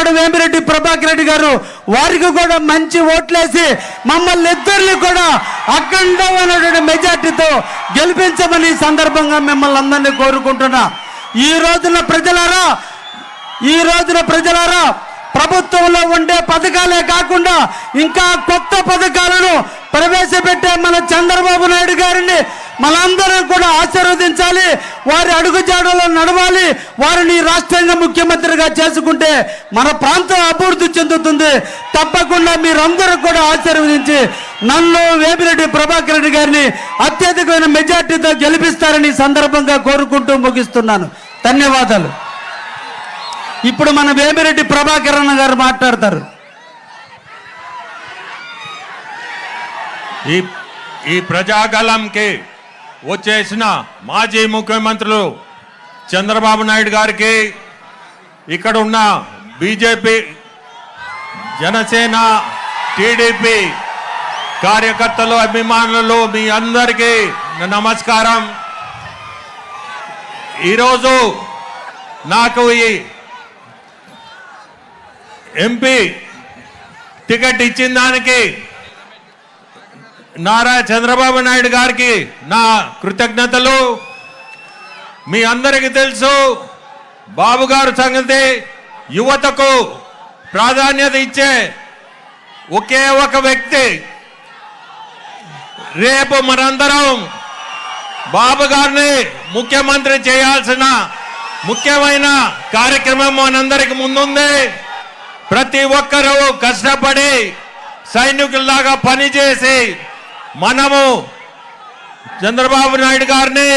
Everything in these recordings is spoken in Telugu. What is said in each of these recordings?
ఉన్నాడు వేమిరెడ్డి ప్రభాకర్ రెడ్డి గారు. వారికి కూడా మంచి ఓట్లేసి మమ్మల్ని ఇద్దరిని కూడా అఖండమైనటువంటి మెజార్టీతో గెలిపించమని ఈ సందర్భంగా మిమ్మల్ని అందరినీ కోరుకుంటున్నా. ఈ రోజున ప్రజలారా ఈ రోజున ప్రజలారా ప్రభుత్వంలో ఉండే పథకాలే కాకుండా ఇంకా కొత్త పథకాలను ప్రవేశపెట్టే మన చంద్రబాబు నాయుడు గారిని మనందరం కూడా ఆశీర్వదించాలి. వారి అడుగుజాడలో నడవాలి. వారిని రాష్ట్రంగా ముఖ్యమంత్రిగా చేసుకుంటే మన ప్రాంతం అభివృద్ధి చెందుతుంది. తప్పకుండా మీరందరూ కూడా ఆశీర్వదించి నన్ను వేమిరెడ్డి ప్రభాకర్ రెడ్డి గారిని అత్యధికమైన మెజార్టీతో గెలిపిస్తారని సందర్భంగా కోరుకుంటూ ముగిస్తున్నాను. ధన్యవాదాలు. ఇప్పుడు మన వేమిరెడ్డి ప్రభాకరణ గారు మాట్లాడతారు. ఈ ఈ ప్రజాగలంకి వచ్చేసిన మాజీ ముఖ్యమంత్రులు చంద్రబాబు నాయుడు గారికి ఇక్కడ ఉన్న బీజేపీ జనసేన టీడీపీ కార్యకర్తలు అభిమానులు మీ అందరికీ నమస్కారం. ఈరోజు నాకు ఈ ఎంపీ టికెట్ ఇచ్చిన దానికి నారా చంద్రబాబు నాయుడు గారికి నా కృతజ్ఞతలు. మీ అందరికీ తెలుసు బాబు గారు సంగతి యువతకు ప్రాధాన్యత ఇచ్చే ఒకే ఒక వ్యక్తి. రేపు మనందరం బాబు గారిని ముఖ్యమంత్రి చేయాల్సిన ముఖ్యమైన కార్యక్రమం మనందరికి ముందుంది. ప్రతి ఒక్కరూ కష్టపడి సైనికుల్లాగా పనిచేసి మనము చంద్రబాబు నాయుడు గారిని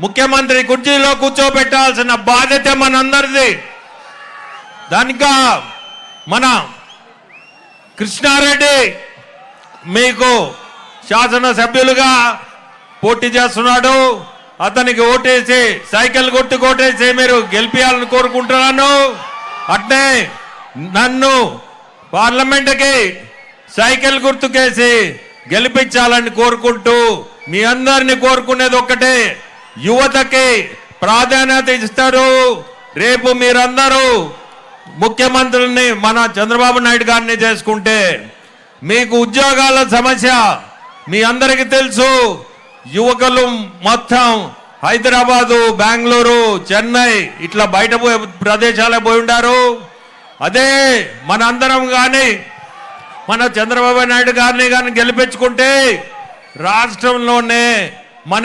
ముఖ్యమంత్రి కుర్చీలో కూర్చోబెట్టాల్సిన బాధ్యత మనందరిది. దానిక మన కృష్ణారెడ్డి మీకు శాసనసభ్యులుగా పోటీ చేస్తున్నాడు. అతనికి ఓటేసి సైకిల్ కొట్టి కొట్టేసి మీరు గెలిపించాలని కోరుకుంటున్నాను. అట్నే నన్ను పార్లమెంట్కి సైకిల్ గుర్తుకేసి గెలిపించాలని కోరుకుంటూ మీ అందరిని కోరుకునేది ఒక్కటే. యువతకి ప్రాధాన్యత ఇస్తారు. రేపు మీరందరూ ముఖ్యమంత్రుల్ని మన చంద్రబాబు నాయుడు గారిని చేసుకుంటే మీకు ఉద్యోగాల సమస్య మీ అందరికీ తెలుసు. యువకులు మొత్తం హైదరాబాదు బెంగళూరు చెన్నై ఇట్లా బయట పోయే ప్రదేశాలకు పోయి ఉండారు. అదే మన అందరం కానీ మన చంద్రబాబు నాయుడు గారిని కానీ గెలిపించుకుంటే రాష్ట్రంలోనే మనకి